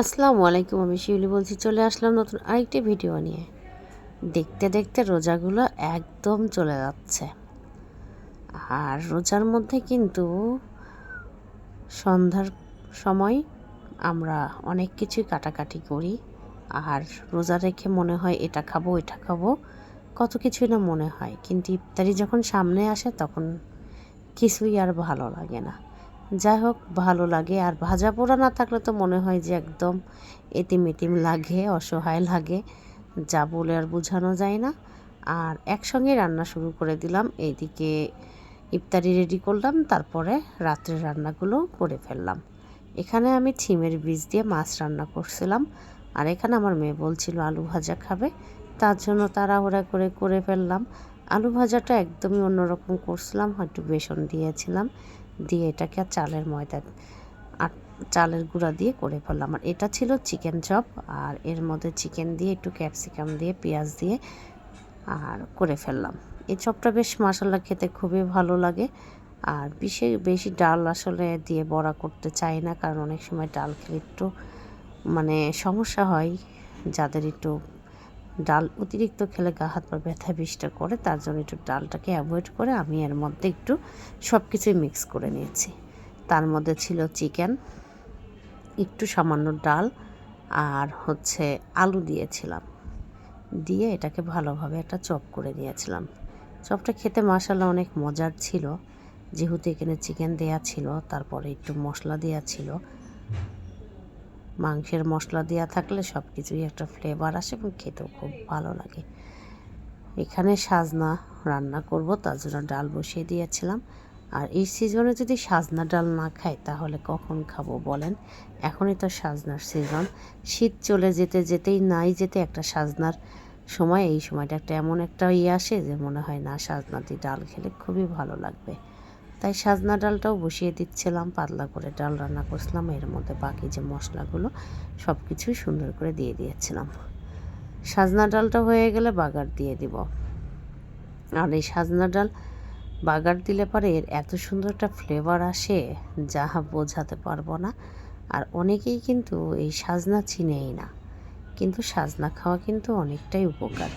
আসসালামু আলাইকুম, আমি শিউলি বলছি, চলে আসলাম নতুন আরেকটি ভিডিও নিয়ে। দেখতে দেখতে রোজাগুলো একদম চলে যাচ্ছে। আর রোজার মধ্যে কিন্তু সন্ধ্যার সময় আমরা অনেক কিছুই কাটাকাটি করি। আর রোজা রেখে মনে হয় এটা খাব এটা খাব, কত কিছুই না মনে হয়। কিন্তু ইফতারি যখন সামনে আসে তখন কিছুই আর ভালো লাগে না। যাই হোক, ভালো লাগে। আর ভাজা পোড়া না থাকলে তো মনে হয় যে একদম এতিম এতিম লাগে, অসহায় লাগে। যা বলে আর বোঝানো যায় না। আর একসঙ্গে রান্না শুরু করে দিলাম। এইদিকে ইফতারি রেডি করলাম, তারপরে রাত্রের রান্নাগুলো করে ফেললাম। এখানে আমি ছিমের বীজ দিয়ে মাছ রান্না করছিলাম। আর এখানে আমার মেয়ে বলছিল, আলু ভাজা খাবে? তার জন্য তাড়াহুড়া করে করে ফেললাম। আলু ভাজাটা একদমই অন্যরকম করছিলাম হয়তো বেসন দিয়েছিলাম। দিয়ে এটাকে আর চালের ময়দা আর চালের গুঁড়া দিয়ে করে ফেললাম। আর এটা ছিল চিকেন চপ আর এর মধ্যে চিকেন দিয়ে একটু ক্যাপসিকাম দিয়ে, পেঁয়াজ দিয়ে আর করে ফেললাম। এই চপটা বেশ মশলা খেতে খুবই ভালো লাগে। আর বিশেষ বেশি ডাল আসলে দিয়ে বড়া করতে চাই না, কারণ অনেক সময় ডাল খেলে একটু মানে সমস্যা হয়, যাদের একটু ডাল অতিরিক্ত খেলে গা হাত পা ব্যথা, বিষটা করে, তার জন্য একটু ডালটাকে অ্যাভয়েড করে আমি এর মধ্যে একটু সব কিছুই মিক্স করে নিয়েছি। তার মধ্যে ছিল চিকেন একটু সামান্য ডাল আর হচ্ছে আলু দিয়েছিলাম। দিয়ে এটাকে ভালোভাবে একটা চপ করে নিয়েছিলাম। চপটা খেতে মশালা অনেক মজার ছিল। যেহেতু এখানে চিকেন দেয়া ছিল, তারপরে একটু মশলা দেওয়া ছিল। মাংসের মশলা দেওয়া থাকলে সব কিছুই একটা ফ্লেভার আসে এবং খেতেও খুব ভালো লাগে। এখানে সাজনা রান্না করব তার জন্য ডাল বসিয়ে দিয়েছিলাম। আর এই সিজনে যদি সাজনা ডাল না খাই, তাহলে কখন খাব বলেন? এখনই তো সাজনার সিজন শীত চলে যেতে যেতেই, নাই যেতে একটা সাজনার সময়, এই সময়টা একটা এমন একটা ইয়ে আসে যে মনে হয় না সাজনা দিয়ে ডাল খেলে খুবই ভালো লাগবে। তাই সাজনা ডালটাও বসিয়ে দিচ্ছিলাম, পাতলা করে ডাল রান্না করছিলাম। এর মধ্যে বাকি যে মশলাগুলো সব কিছুই সুন্দর করে দিয়ে দিয়েছিলাম। সাজনা ডালটা হয়ে গেলে বাগার দিয়ে দিব। আর এই সাজনা ডাল বাগার দিলে পরে এর এত সুন্দর একটা ফ্লেভার আসে, যা বোঝাতে পারব না। আর অনেকেই কিন্তু এই সাজনা চিনেই না। কিন্তু সাজনা খাওয়া কিন্তু অনেকটাই উপকার।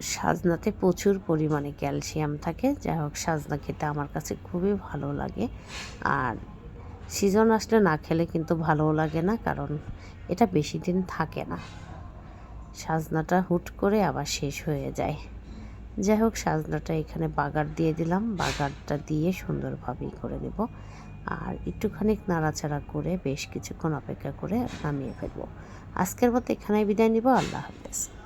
সাজনাতে প্রচুর পরিমাণে ক্যালসিয়াম থাকে। যাই হোক, সাজনা খেতে আমার কাছে খুবই ভালো লাগে। আর সিজন আসলে না খেলে কিন্তু ভালোও লাগে না, কারণ এটা বেশি দিন থাকে না। সাজনাটা হুট করে আবার শেষ হয়ে যায়। যাই হোক, সাজনাটা এখানে বাগার দিয়ে দিলাম। বাগারটা দিয়ে সুন্দরভাবেই করে নেব আর একটুখানি নাড়াচাড়া করে বেশ কিছুক্ষণ অপেক্ষা করে নামিয়ে ফেলব। আজকের মতো এখানেই বিদায় নিব। আল্লাহ হাফেজ।